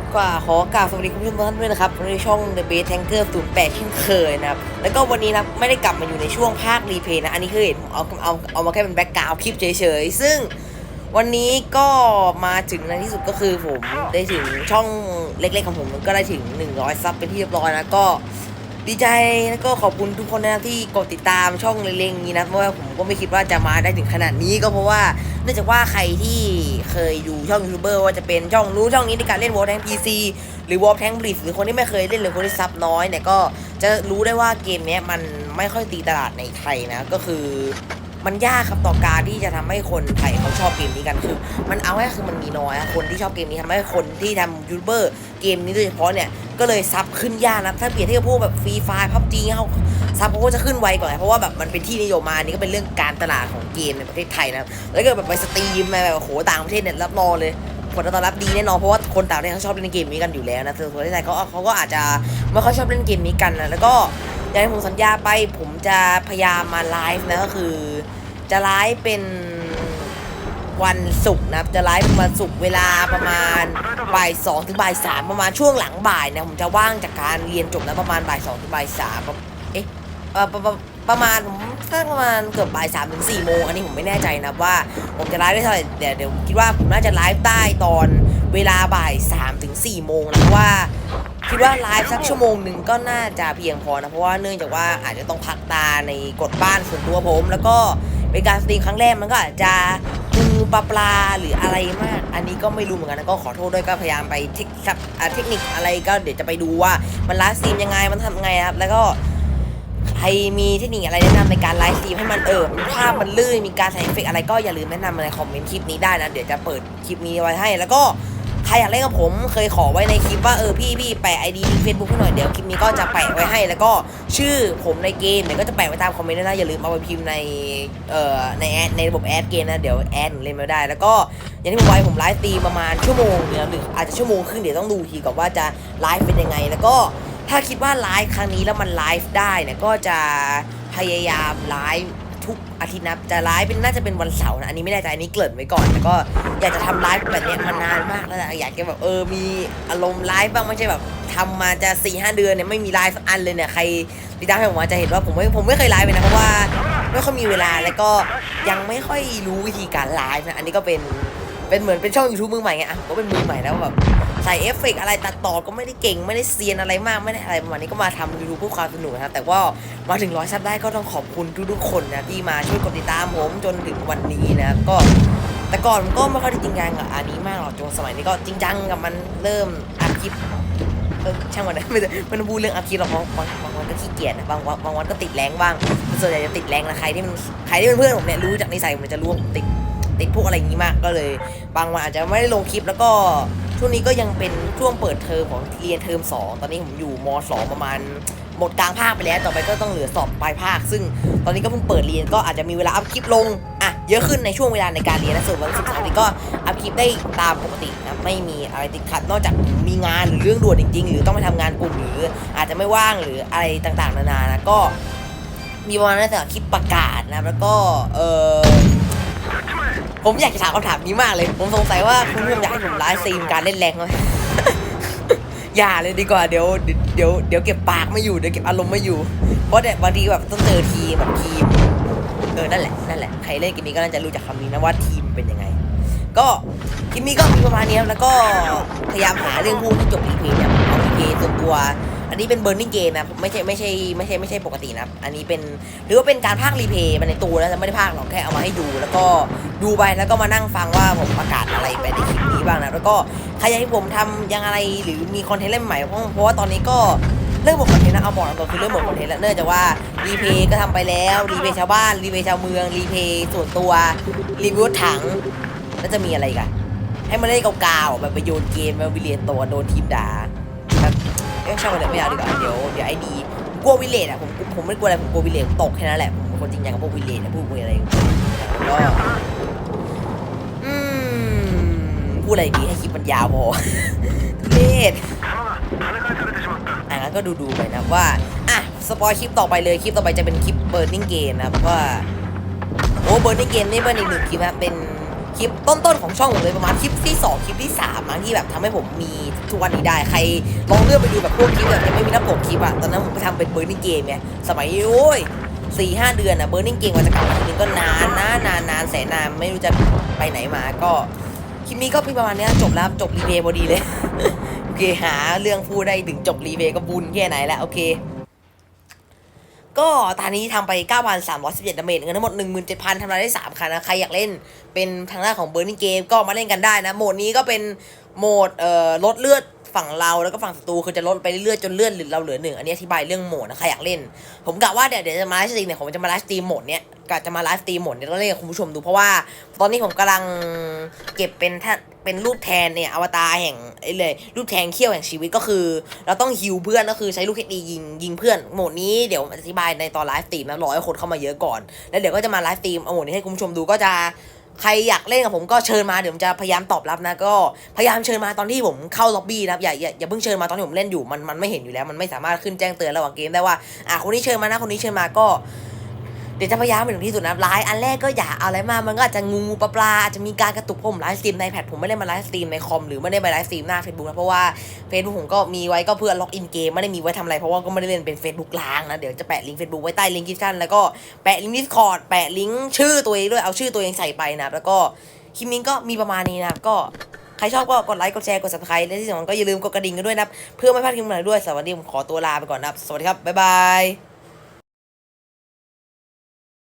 กว่าขอกราบสวัสดีคุณผู้ชมทุกท่านด้วยนะครับในช่อง The Base Tanker 08เช่นเคยนะครับ แล้วก็วันนี้นะไม่ได้กลับมาอยู่ในช่วงภาครีเพย์นะ อันนี้คือเห็นผมเอาเอาเอามาแค่เป็นแบ็กกราวด์คลิปเฉยๆ ซึ่งวันนี้ก็มาถึงในที่สุดก็คือผมได้ถึงช่องเล็กๆของผมก็ได้ถึง 100 ซับเป็นที่เรียบร้อยนะ ก็ ดีใจแล้วก็ขอบคุณทุกคนนะที่กดติดตามช่องเล็งๆนี้นะเพราะว่าผมก็ไม่คิดว่าจะมาได้ถึงขนาดนี้ก็เพราะว่าเนื่องจากว่าใครที่เคยดูช่องยูทูบเบอร์ว่าจะเป็นช่องนู้นช่องนี้ในการเล่นวอลแทงพีซีหรือวอลแทงบลิสหรือคนที่ไม่เคยเล่นหรือคนที่ซับน้อยเนี่ยก็จะรู้ได้ว่าเกมนี้มันไม่ค่อยตีตลาดในไทยนะก็คือ มันยากครับต่อการที่จะทำให้คนไทยเขาชอบเกมนี้กันคือ มันเอาง่คือมันมีน้อยอะคนที่ชอบเกมนี้ทำให้คนที่ทำยูทูบเบอร์เกมนี้โดยเฉพาะเนี่ยก็เลยซับขึ้นยากนะถ้าเปรียบเทียบพวกแบบฟรีไฟล์พับจีเขาซับเขาก็จะขึ้นไวกว่าเพราะว่าแบบมันเป็นที่นิยมมาอันนี่ก็เป็นเรื่องการตลาดของเกมในประเทศไทยนะแล้วก็แบบไปสตรีมไปแบบโอ้โหต่างประเทศเนี่ยรับรองเลยผลตอบรับดีแน่นอนเพราะว่าคนต่างประเทศเขาชอบเล่นเกมนี้กันอยู่แล้วนะส่วนประเทศไทยเขาเขาก็อาจจะไม่ค่อยชอบเล่นเกมนี้กันนะแล้วก็ อย่างที่ผมสัญญาไปผมจะพยายามมาไลฟ์นะก็คือ จะไลฟ์เป็นวันศุกร์นะครับจะไลฟ์วันศุกร์เวลาประมาณบ่ายสองถึงบ่ายสามประมาณช่วงหลังบ่ายนะผมจะว่างจากการเรียนจบแล้วประมาณบ่ายสองถึงบ่ายสามเอ๊ะเอ่อประมาณผมสักประมาณเกือบบ่ายสามถึงสี่โมงอันนี้ผมไม่แน่ใจนะว่า ผมจะไลฟ์ได้เท่าไหร่เดี๋ยวเดี๋ยวคิดว่าผมน่าจะไลฟ์ได้ตอน เวลาบ่ายสามถึงสี่โมงนะเพราะว่าคิดว่าไลฟ์สักชั่วโมงหนึ่งก็น่าจะเพียงพอนะ เพราะว่าเนื่องจากว่าอาจจะต้องพักตาในกฎบ้านส่วนตัวผม แล้วก็เป็นการสตรีมครั้งแรกมันก็อาจจะมือปลาปลาหรืออะไรมาก อันนี้ก็ไม่รู้เหมือนกันนะก็ขอโทษด้วยก็พยายามไปเทคนิคอ่าเทคนิคอะไรก็เดี๋ยวจะไปดูว่ามันไลฟ์สตรีมยังไงมันทำไงครับแล้วก็ใครมีเทคนิคอะไรแนะนำในการไลฟ์สตรีมให้มันเออภาพมันลื่นมีการใส่เอฟเฟกอะไรก็อย่าลืมแนะนำมาในคอมเมนต์คลิปนี้ได้นะ เดี๋ยวจะเปิดคลิปนี้ไว้ให้ แล้วก็ รอยากเล่นกับผมเคยขอไว้ในคลิปว่าเออพี่พี่แปะไอดีเฟซบุ๊กให้หน่อยเดี๋ยวคลิปนี้ก็จะแปะไว้ให้ แล้วก็ชื่อผมในเกมเนี่ยก็จะแปะไว้ตามคอมเมนต์นะอย่าลืมเอาไปพิมพ์ในเอ่อในแอดในระบบแอดเกมนะเดี๋ยวแอดหนูเล่นไม่ได้ แล้วก็อย่างที่ผมไว้ผมไลฟ์ตีประมาณชั่วโมงเดียวหรืออาจจะชั่วโมงครึ่งเดี๋ยวต้องดูทีก่อนว่าจะไลฟ์เป็นยังไง แล้วก็ถ้าคิดว่าไลฟ์ครั้งนี้แล้วมันไลฟ์ได้เนี่ยก็จะพยายามไลฟ์ ทุกอาทิตย์นะจะไลฟ์เป็นน่าจะเป็นวันเสาร์นะอันนี้ไม่แน่ใจอันนี้เกริ่นไว้ก่อนแต่ก็อยากจะทำไลฟ์แบบเนี้ยมานานมากแล้วอยากจะแบบเออมีอารมณ์ไลฟ์บ้างไม่ใช่แบบทำมาจะ4ี่ห้าเดือนเนี่ยไม่มีไลฟ์สักอันเลยเนี่ยใครติดตามให้ผมมาจะเห็นว่าผมไม่ผมไม่เคยไลฟ์เลยนะเพราะว่าไม่ค่อยมีเวลาแล้วก็ยังไม่ค่อยรู้วิธีการไลฟ์นะอันนี้ก็เป็น เป็นเหมือนเป็นช่องยูทูบมือใหม่ไงอะก็เป็นมือใหม่แล้วแบบใส่เอฟเฟกต์อะไรตัดต่อก็ไม่ได้เก่งไม่ได้เซียนอะไรมากไม่ได้อะไรประมาณนี้ก็มาทำยูทูบเพื่อความสนุกนะแต่ว่ามาถึงร้อยซับได้ก็ต้องขอบคุณทุกๆคนนะที่มาช่วยกดติดตามผมจนถึงวันนี้นะครับก็แต่ก่อนก็ไม่ค่อยได้จริงจังกับอันนี้มากหรอกจนสมัยนี้ก็จริงจังกับมันเริ่มอัดคลิปเออช่างมันนะไม่มันบูเรื่องอัดคลิปหรอกบางบางบางวันก็ขี้เกียจนะบางวันบางวันก็ติดแรงบ้างส่วนใหญ่จะติดแรงนะใครที่มันใครที่เป็นเพื่อนผมเนี่ยรู้จากนิสัยผมจะรู้ว่าผมติด ติดพวกอะไรอย่างนี้มากก็เลย บางวันอาจจะไม่ได้ลงคลิปแล้วก็ช่วงนี้ก็ยังเป็นช่วงเปิดเทอมของเรียนเทอม2 ตอนนี้ผมอยู่ม 2 ประมาณหมดกลางภาคไปแล้ว ต่อไปก็ต้องเหลือสอบปลายภาค ซึ่งตอนนี้ก็เพิ่งเปิดเรียนก็อาจจะมีเวลาอัพคลิปลงอะเยอะขึ้นในช่วงเวลาในการเรียนนะส่วนวันศุกร์เสาร์อาทิตย์ก็อัพคลิปได้ตามปกตินะไม่มีอะไรติดขัดนอกจากมีงานหรือเรื่องด่วนจริง ๆ หรือต้องไปทำงานกลุ่มหรืออาจจะไม่ว่างหรืออะไรต่างๆ นานานะก็มีประมาณนั้นแต่คลิปประกาศนะแล้วก็เออ ผมอยากจะถามคำถามนี้มากเลย ผมสงสัยว่าคุณผู้ชมอยากให้ผมไลฟ์สตรีมการเล่นแรงไหม อย่าเลยดีกว่าเดี๋ยวเดี๋ยวเดี๋ยวเก็บปากไม่อยู่เดี๋ยวเก็บอารมณ์ไม่อยู่ เพราะแต่บางทีแบบต้องเจอทีมแบบทีม เออนั่นแหละนั่นแหละใครเล่นเกมนี้ก็น่าจะรู้จักคำนี้นะว่าทีมเป็นยังไง ก็คลิปนี้ก็มีประมาณนี้ครับแล้วก็พยายามหาเรื่องพูดที่จบรีพย์เนี่ยเอารีพย์ส่วนตัว อันนี้เป็นเบ r ร์ i ิ g งเกมนะไม่ใช่ไม่ใช่ไม่ใช่ไม่ใช่ปกตินะอันนี้เป็นหรือว่าเป็นการพากย์รีเพย์มาในตัวแล้วแต่ไม่ได้พากหรอกแค่เอามาให้ดู แล้วก็ดูไปแล้วก็มานั่งฟังว่าผมประกาศอะไรไปในคลิปนี้บ้างนะแล้วก็ใครอยากให้ผมทำยังอะไรหรือมีคอนเทนต์เล่มใหม่เพราะว่าตอนนี้ก็เริ่มหมดคอนเทนต์นะเอาบอกตรงคือเริ่มหมดคอนเทนต์แล้วเนื่องจากว่ารีเพย์ก็ทำไปแล้วรีเพย์ชาวบ้านรีเพย์ชาวเมืองรีเพย์ส่วนตัวรีวิวถังแล้วจะมีอะไรกันให้มันเล่นเกาๆแบบไปโยนเกมมาวิเลียนตัวโดนทีมด่า เอ้ยช่างมันเถอะไม่เอาดีกว่าเดี๋ยวเดี๋ยวไอ้ดีกลัววิเลตอะผมผมไม่กลัวอะไรผมกลัววิเลตตกแค่นั้นแหละผมคนจริงจังกับพวกวิเลตนะพวกคุยอะไรก็อืมพูดอะไรดีให้คลิปมันยาวพอทุเรศอะงั้นก็ดูดูไปนะว่าอะสปอยคลิปต่อไปเลยคลิปต่อไปจะเป็นคลิปเบิร์นิ่งเกมนะครับว่าโอ้เบิร์นิ่งเกมนี่เป็นอีกหนึ่งคลิปนะเป็น คลิปต้นๆของช่องผมเลยประมาณคลิปที่สองคลิปที่สามมั้งที่แบบทำให้ผมมีทุกวันนี้ได้ใครลองเลื่อนไปดูแบบพวกคลิปแบบยังไม่มีหน้าปกคลิปอะตอนนั้นผมไปทำเป็นเบอร์นิ่งเกมไงสมัยโอ้ยสี่ห้าเดือนอะเบอร์นิ่งเกมกว่าจะกลับมาทีนึงก็นานนะนานนานแสนนานไม่รู้จะไปไหนมาก็คลิปนี้ก็เป็นประมาณนี้จบแล้วจบรีเพย์พอดีเลยโอเคหาเรื่องพูดได้ถึงจบรีเพย์ก็บุญแค่ไหนแล้วโอเค ก็ตอนนี้ทำไป 9,317ดาเมจเงินทั้งหมด 17,000ทำรายได้ 3คันนะใครอยากเล่นเป็นทางด้านของเบอร์นิงเกมก็มาเล่นกันได้นะ โหมดนี้ก็เป็นโหมดเอ่อลดเลือด ฝั่งเราแล้วก็ฝั่งศัตรูคือจะลดไปเรื่อยๆจนเลือดหลือเราเหลือหนึ่งอันนี้อธิบายเรื่องโหมดนะใครอยากเล่น ผมกะว่าเดี๋ยวเดี๋ยวจะมาไลฟ์สตรีมเนี่ยผมจะมาไลฟ์สตรีมโหมดเนี้ยกะจะมาไลฟ์สตรีมโหมดเนี้ยต้องเล่นกับคุณผู้ชมดูเพราะว่า ตอนนี้ผมกำลังเก็บเป็นท่าเป็นรูปแทนเนี่ยอวตารแห่งไอ้เลยรูปแทนเขี้ยวแห่งชีวิตก็คือ เราต้องฮิวเพื่อนก็คือใช้ลูกเฮดดียิงยิงเพื่อนโหมดนี้เดี๋ยวอธิบายในตอนไลฟ์สตรีมนะรอให้คนเข้ามาเยอะก่อน แล้วเดี๋ยวก็จะมาไลฟ์สตรีมเอาโหมดนี้ให้คุณผู้ชมดูก็จะ ใครอยากเล่นกับผมก็เชิญมาเดี๋ยวผมจะพยายามตอบรับนะก็พยายามเชิญมาตอนที่ผมเข้าล็อบบี้นะครับอย่าอย่าอย่าเพิ่งเชิญมาตอนที่ผมเล่นอยู่มันมันไม่เห็นอยู่แล้ว มันไม่สามารถขึ้นแจ้งเตือนระหว่างเกมได้ว่าอะคนนี้เชิญมานะคนนี้เชิญมาก็ ดี๋ยวจะพยายามไปถึงที่สุดนะไลฟ์อันแรกก็อย่าเอาอะไรมา มันก็อาจจะงูปลาปลาอาจจะมีการกระตุกผมไลฟ์สตรีมในแพดผมไม่ได้มาไลฟ์สตรีมในคอมหรือไม่ได้มาไลฟ์สตรีมหน้า Facebook นะเพราะว่า Facebook ผมก็มีไว้ก็เพื่อล็อกอินเกมไม่ได้มีไว้ทำอะไรเพราะว่าก็ไม่ได้เล่นเป็น Facebook ล้างนะเดี๋ยวจะแปะลิงก์ Facebook ไว้ใต้ลิงก์คลิปชั่นแล้วก็แปะลิงก์ Discord แปะลิงก์ชื่อตัวเองด้วยเอาชื่อตัวเองใส่ไปนะแล้วก็คลิปนี้ก็มีประมาณนี้นะก็ใครชอบก็กดไลค์กดแชร์กด subscribe และที่สำคัญก็อย่าลืมกดกระดิ่งกันด้วยนะเพื่อไม่พลาดคลิปใหม่ด้วยสวัสดีผมขอตัวลาไปก่อนนะสวัสดีครับบ๊ายบาย